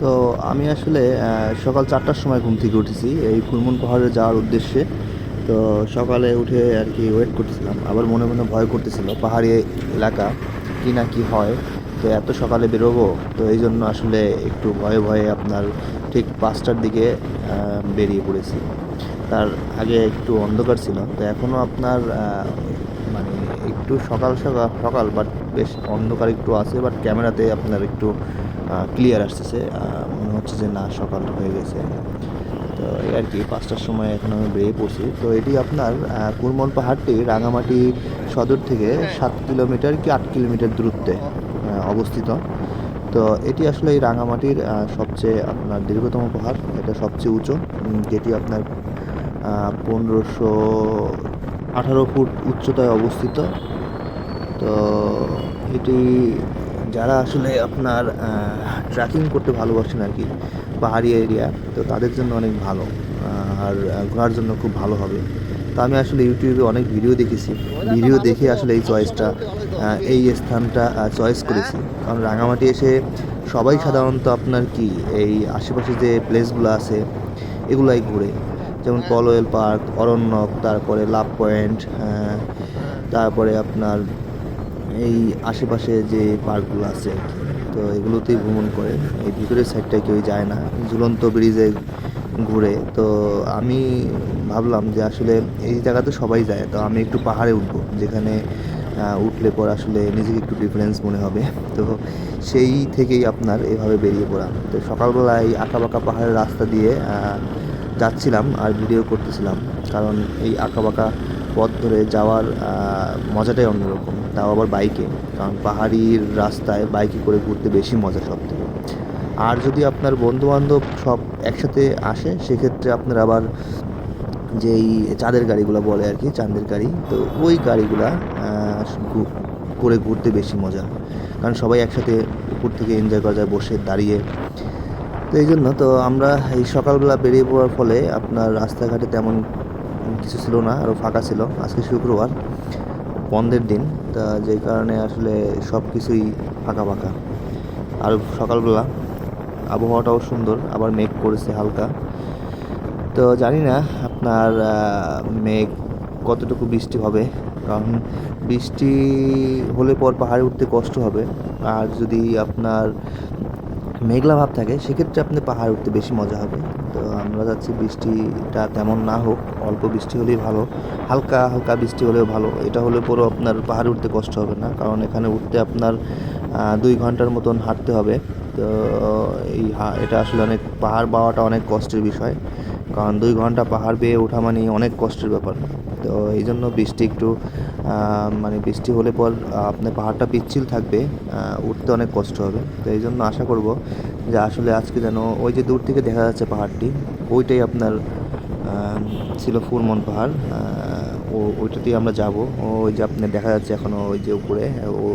তো আমি আসলে সকাল চারটার সময় ঘুম থেকে উঠেছি। এই ফুলমন পাহাড়ে যাওয়ার উদ্দেশ্যে। তো সকালে উঠে আর কি ওয়েট করতেছিলাম। আবার মনে মনে ভয় করতেছিল, পাহাড়ি এলাকা কি না কি হয়। তো এত সকালে বেরোবো, তো এই জন্য আসলে একটু ভয়ে ভয়ে আপনার ঠিক পাঁচটার দিকে বেরিয়ে পড়েছি। তার আগে একটু অন্ধকার ছিল। তো এখনও আপনার একটু সকাল সকাল সকাল বাট বেশ অন্ধকার একটু আছে বাট ক্যামেরাতে আপনার একটু ক্লিয়ার আসতেছে মনে হচ্ছে যে না সকাল হয়ে গেছে। তো এই আর কি, পাঁচটার সময় এখন আমি বেরিয়ে পড়ছি। তো এটি আপনার কুরমন পাহাড়টি রাঙামাটি সদর থেকে সাত কিলোমিটার কি আট কিলোমিটার দূরত্বে অবস্থিত। তো এটি আসলে এই রাঙামাটির সবচেয়ে আপনার দীর্ঘতম পাহাড়। এটা সবচেয়ে উঁচু যেটি আপনার পনেরোশো আঠারো ফুট উচ্চতায় অবস্থিত। তো এটি যারা আসলে আপনার ট্রেকিং করতে ভালোবাসেন আর কি, পাহাড়ি এরিয়া তো তাদের জন্য অনেক ভালো আর ঘোরার জন্য খুব ভালো হবে। তো আমি আসলে ইউটিউবে অনেক ভিডিও দেখেছি। ভিডিও দেখে আসলে এই চয়েসটা এই স্থানটা চয়েস করেছি। কারণ রাঙামাটি এসে সবাই সাধারণত আপনার কি, এই আশেপাশে যে প্লেসগুলো আছে, এগুলাই ঘুরে। যেমন পলোয়েল পার্ক অরণ্যক তারপরে লাভ পয়েন্ট আহ, তারপরে আপনার এই আশেপাশে যে পার্কগুলো আছে তো এগুলোতেই ভ্রমণ করে। এই ভিতরের সাইডটায় কেউ যায় না। ঝুলন্ত ব্রিজে ঘুরে। তো আমি ভাবলাম যে আসলে এই জায়গাতে সবাই যায়। তো আমি একটু পাহাড়ে উঠবো। যেখানে উঠলে পর আসলে নিজেকে একটু ডিফারেন্স মনে হবে। তো সেই থেকেই আপনার এভাবে বেরিয়ে পড়া। তো সকালবেলায় এই আঁকাবাঁকা পাহাড়ের রাস্তা দিয়ে যাচ্ছিলাম আর ভিডিও করতেছিলাম। কারণ এই আঁকা বাঁকা পথ ধরে যাওয়ার মজাটাই অন্যরকম। তাও আবার বাইকে। কারণ পাহাড়ির রাস্তায় বাইকে করে ঘুরতে বেশি মজা সব থেকে। আর যদি আপনার বন্ধু বান্ধব সব একসাথে আসে, সেক্ষেত্রে আপনার আবার যেই চাঁদের গাড়িগুলো বলে আর কি, চাঁদের গাড়ি, তো ওই গাড়িগুলা করে ঘুরতে বেশি মজা কারণ সবাই একসাথে উপর থেকে এনজয় করা যায়, বসে দাঁড়িয়ে। তো এই জন্য তো আমরা এই সকালবেলা বেরিয়ে পড়ার ফলে আপনার রাস্তাঘাটে তেমন কিছু ছিল না আরও ফাঁকা ছিল। আজকে শুক্রবার, বন্ধের দিন। তা যেই কারণে আসলে সব কিছুই ফাঁকা ফাঁকা। আর সকালবেলা আবহাওয়াটাও সুন্দর, আবার মেঘ করেছে হালকা। তো জানি না আপনার মেঘ কতটুকু বৃষ্টি হবে। কারণ বৃষ্টি হলে পর পাহাড়ে উঠতে কষ্ট হবে। আর যদি আপনার মেঘলা ভাব থাকে, সেক্ষেত্রে আপনি পাহাড় উঠতে বেশি মজা হবে। তো আমরা যাচ্ছি বৃষ্টিটা তেমন না হোক, অল্প বৃষ্টি হলেই ভালো। হালকা হালকা বৃষ্টি হলেও ভালো। এটা হলে পরেও আপনার পাহাড়ে উঠতে কষ্ট হবে না, কারণ এখানে উঠতে আপনার দুই ঘণ্টার মতন হাঁটতে হবে। তো এই এটা আসলে অনেক, পাহাড় পাওয়াটা অনেক কষ্টের বিষয়। কারণ দুই ঘণ্টা পাহাড় বেয়ে ওঠা মানে অনেক কষ্টের ব্যাপার। তো এই জন্য বৃষ্টি একটু মানে বৃষ্টি হলে পর আপনার পাহাড়টা পিচ্ছিল থাকবে উঠতে অনেক কষ্ট হবে। তো এই জন্য আশা করব যে আসলে আজকে যেন ওই যে দূর থেকে দেখা যাচ্ছে পাহাড়টি, ওইটাই আপনার ছিল ফুরমন পাহাড়। ও, ওইটাতেই আমরা যাব। ওই যে আপনার দেখা যাচ্ছে এখনও ওই যে উপরে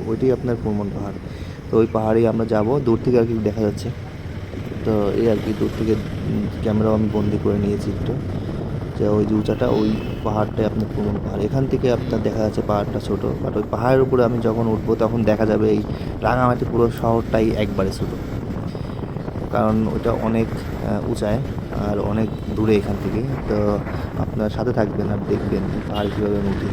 ওইটাই আপনার ফুরমন পাহাড়। তো ওই পাহাড়েই আমরা যাব। দূর থেকে আর কি দেখা যাচ্ছে। তো এই আর কি, দূর থেকে ক্যামেরাও আমি বন্দি করে নিয়েছি একটু। যে ওই যে উঁচাটা ওই পাহাড়টাই আপনার পুরনো পাহাড়। এখান থেকে আপনার দেখা যাচ্ছে পাহাড়টা ছোটো বাট ওই পাহাড়ের উপরে আমি যখন উঠবো তখন দেখা যাবে এই রাঙামাটি পুরো শহরটাই একবারে ছোটো। কারণ ওটা অনেক উঁচায় আর অনেক দূরে এখান থেকে। তো আপনার সাথে থাকবেন আর দেখবেন পাহাড় কীভাবে উঠি।